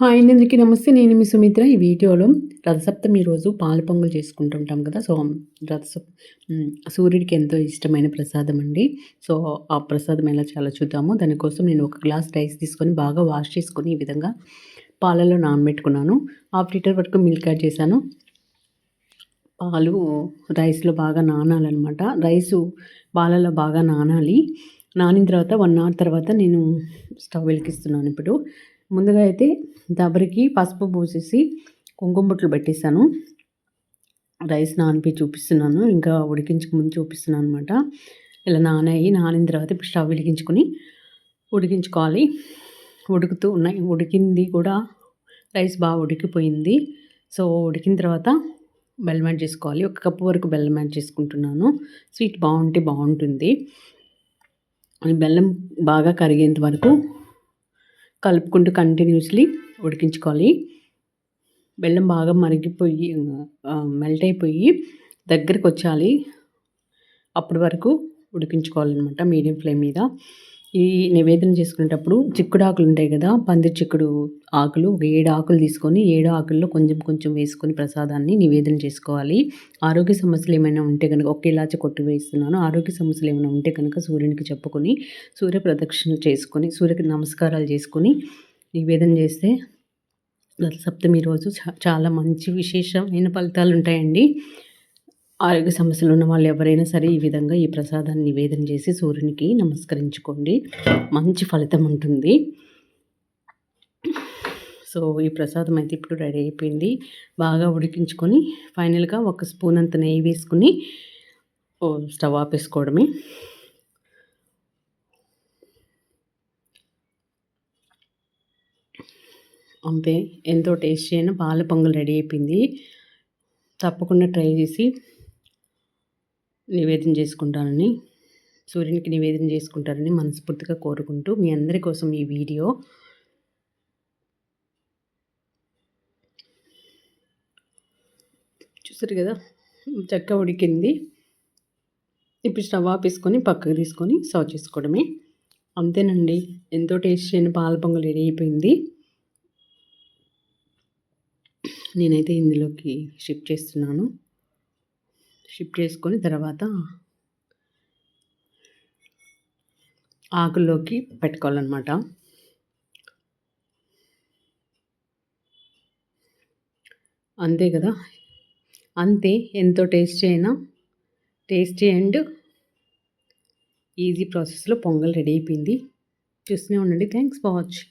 Hi అందరికీ నమస్తే. నేను మీ సుమిత్ర. ఈ వీడియోలో రథసప్తమి రోజు పాల పొంగల్ చేసుకుంటుంటాం కదా. సో రథసప్ సూర్యుడికి ఎంతో ఇష్టమైన ప్రసాదం అండి. సో ఆ ప్రసాదం ఎలా చాలా చూద్దాము. దానికోసం నేను ఒక గ్లాస్ రైస్ తీసుకొని బాగా వాష్ చేసుకొని ఈ విధంగా పాలలో నానబెట్టుకున్నాను. హాఫ్ లీటర్ వరకు మిల్క్ యాడ్ చేశాను. పాలు రైస్లో బాగా నానాలన్నమాట. రైసు పాలలో బాగా నానాలి. నానిన తర్వాత వన్ అవర్ తర్వాత నేను స్టవ్ వెలికిస్తున్నాను ఇప్పుడు. ముందుగా అయితే దబరికి పసుపు పోసేసి కుంకుమ బుట్టలు పెట్టేశాను. రైస్ నానిపి చూపిస్తున్నాను. ఇంకా ఉడికించక ముందు చూపిస్తున్నాను అనమాట ఇలా నానాయి నానిన తర్వాత ఇప్పుడు స్టవ్ వెలిగించుకొని ఉడికించుకోవాలి. ఉడుకుతూ ఉన్నాయి. ఉడికింది కూడా రైస్ బాగా ఉడికిపోయింది. సో ఉడికిన తర్వాత బెల్లం యాడ్ చేసుకోవాలి. ఒక కప్పు వరకు బెల్లం యాడ్ చేసుకుంటున్నాను. స్వీట్ బాగుంటే బాగుంటుంది. బెల్లం బాగా కరిగేంత వరకు కలుపుకుంటూ కంటిన్యూస్లీ ఉడికించుకోవాలి. బెల్లం బాగా మరిగిపోయి మెల్ట్ అయిపోయి దగ్గరికి వచ్చాలి అప్పటి వరకు ఉడికించుకోవాలన్నమాట మీడియం ఫ్లేమ్ మీద. ఈ నివేదన చేసుకునేటప్పుడు చిక్కుడు ఆకులు ఉంటాయి కదా పంది చిక్కుడు ఆకులు ఒక ఏడు ఆకులు తీసుకొని ఏడు ఆకుల్లో కొంచెం కొంచెం వేసుకొని ప్రసాదాన్ని నివేదన చేసుకోవాలి. ఆరోగ్య సమస్యలు ఏమైనా ఉంటే కనుక ఒక ఇలాచి కొట్టి వేస్తున్నాను. ఆరోగ్య సమస్యలు ఏమైనా ఉంటే కనుక సూర్యునికి చెప్పుకొని సూర్య ప్రదక్షిణ చేసుకొని సూర్యకి నమస్కారాలు చేసుకొని నివేదన చేస్తే సప్తమి రోజు చాలా మంచి విశేషమైన ఫలితాలు ఉంటాయండి. ఆరోగ్య సమస్యలు ఉన్న వాళ్ళు ఎవరైనా సరే ఈ విధంగా ఈ ప్రసాదాన్ని నివేదన చేసి సూర్యునికి నమస్కరించుకోండి. మంచి ఫలితం ఉంటుంది. సో ఈ ప్రసాదం అయితే ఇప్పుడు రెడీ అయిపోయింది. బాగా ఉడికించుకొని ఫైనల్గా ఒక స్పూన్ అంత నెయ్యి వేసుకుని స్టవ్ ఆపేసుకోవడమే. అంతే ఎంతో టేస్టీ అయిన పాల పొంగల్ రెడీ అయిపోయింది. తప్పకుండా ట్రై చేసి నివేదన చేసుకుంటానని సూర్యునికి నివేదన చేసుకుంటారని మనస్ఫూర్తిగా కోరుకుంటూ మీ అందరి కోసం ఈ వీడియో చూసారు కదా? చక్క ఉడికింది. ఇప్పుడు స్టవ్ ఆపేసుకొని పక్కకు తీసుకొని సర్వ్ చేసుకోవడమే. అంతేనండి ఎంతో టేస్ట్ అయిన పాల పొంగల్ రెడీ అయిపోయింది. నేనైతే ఇందులోకి షిఫ్ట్ చేస్తున్నాను. షిఫ్ట్ చేసుకొని తర్వాత ఆకుల్లోకి పెట్టుకోవాలన్నమాట. అంతే కదా? అంతే ఎంతో టేస్టీ అయినా టేస్టీ అండ్ ఈజీ ప్రాసెస్లో పొంగల్ రెడీ అయిపోయింది. చూస్తూనే ఉండండి. Thanks for watching.